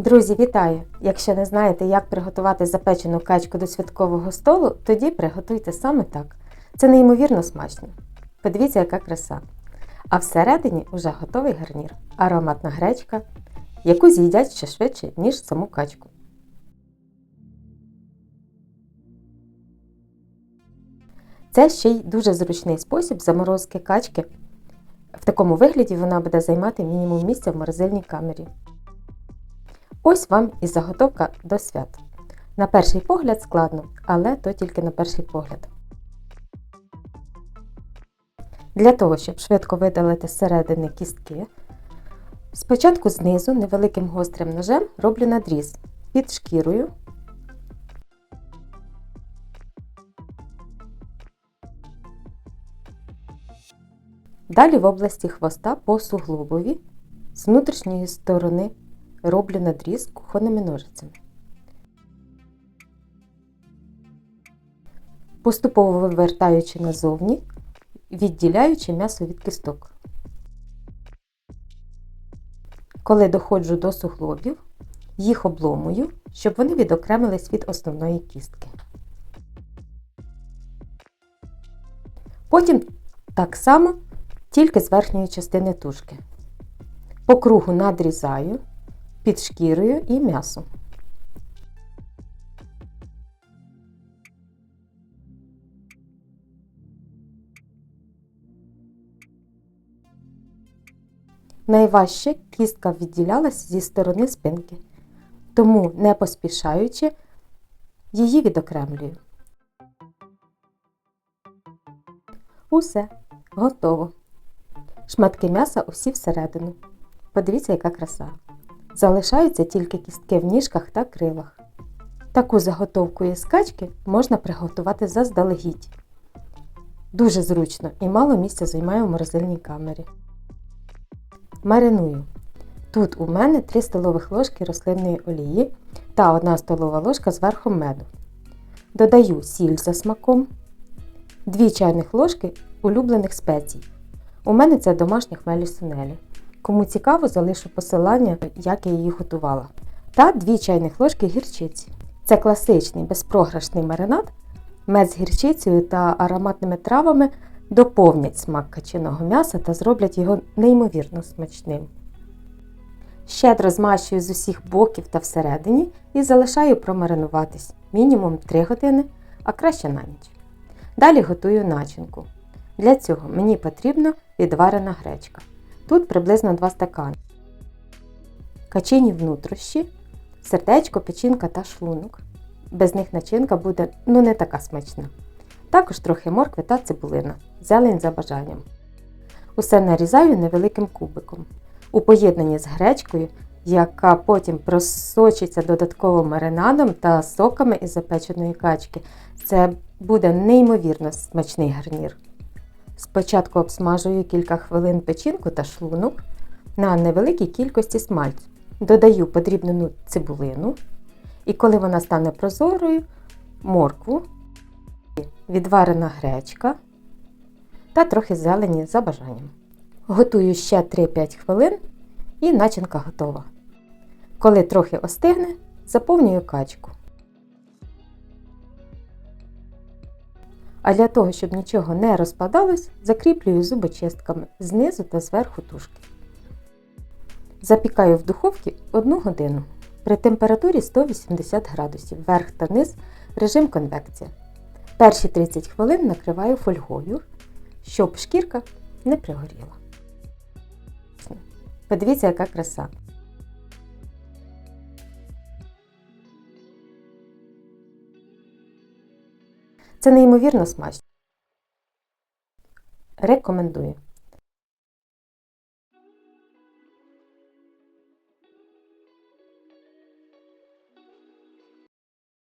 Друзі, вітаю! Якщо не знаєте, як приготувати запечену качку до святкового столу, тоді приготуйте саме так. Це неймовірно смачно. Подивіться, яка краса. А всередині вже готовий гарнір, ароматна гречка, яку з'їдять ще швидше, ніж саму качку. Це ще й дуже зручний спосіб заморозки качки. В такому вигляді вона буде займати мінімум місця в морозильній камері. Ось вам і заготовка до свят. На перший погляд складно, але то тільки на перший погляд. Для того, щоб швидко видалити зсередини кістки, спочатку знизу невеликим гострим ножем роблю надріз під шкірою. Далі в області хвоста по суглобові з внутрішньої сторони роблю надріз кухонними ножицями. Поступово вивертаючи назовні, відділяючи м'ясо від кісток. Коли доходжу до суглобів, їх обломую, щоб вони відокремились від основної кістки. Потім так само, тільки з верхньої частини тушки. По кругу надрізаю під шкірою і м'ясом. Найважче кістка відділялась зі сторони спинки, тому, не поспішаючи, її відокремлюю. Усе, готово. Шматки м'яса усі всередину. Подивіться, яка краса. Залишаються тільки кістки в ніжках та крилах. Таку заготовку із качки можна приготувати заздалегідь. Дуже зручно і мало місця займає у морозильній камері. Мариную. Тут у мене 3 столових ложки рослинної олії та 1 столова ложка з верхом меду. Додаю сіль за смаком, 2 чайних ложки улюблених спецій. У мене це домашні хмелі сунелі. Кому цікаво, залишу посилання, як я її готувала. Та 2 чайних ложки гірчиці. Це класичний безпрограшний маринад. Мед з гірчицею та ароматними травами доповнять смак качиного м'яса та зроблять його неймовірно смачним. Щедро змащую з усіх боків та всередині і залишаю промаринуватись мінімум 3 години, а краще на ніч. Далі готую начинку. Для цього мені потрібна відварена гречка. Тут приблизно 2 стакани. Качині внутрішні, сердечко, печінка та шлунок. Без них начинка буде ну не така смачна. Також трохи моркви та цибулина, зелень за бажанням. Усе нарізаю невеликим кубиком. У поєднанні з гречкою, яка потім просочиться додатковим маринадом та соками із запеченої качки, це буде неймовірно смачний гарнір. Спочатку обсмажую кілька хвилин печінку та шлунок на невеликій кількості смальцю. Додаю подрібнену цибулину, і коли вона стане прозорою, моркву, відварена гречка та трохи зелені за бажанням. Готую ще 3-5 хвилин і начинка готова. Коли трохи остигне, заповнюю качку. А для того, щоб нічого не розпадалось, закріплюю зубочистками знизу та зверху тушки. Запікаю в духовці 1 годину при температурі 180 градусів, верх та низ режим конвекція. Перші 30 хвилин накриваю фольгою, щоб шкірка не пригоріла. Подивіться, яка краса. Це неймовірно смачно. Рекомендую.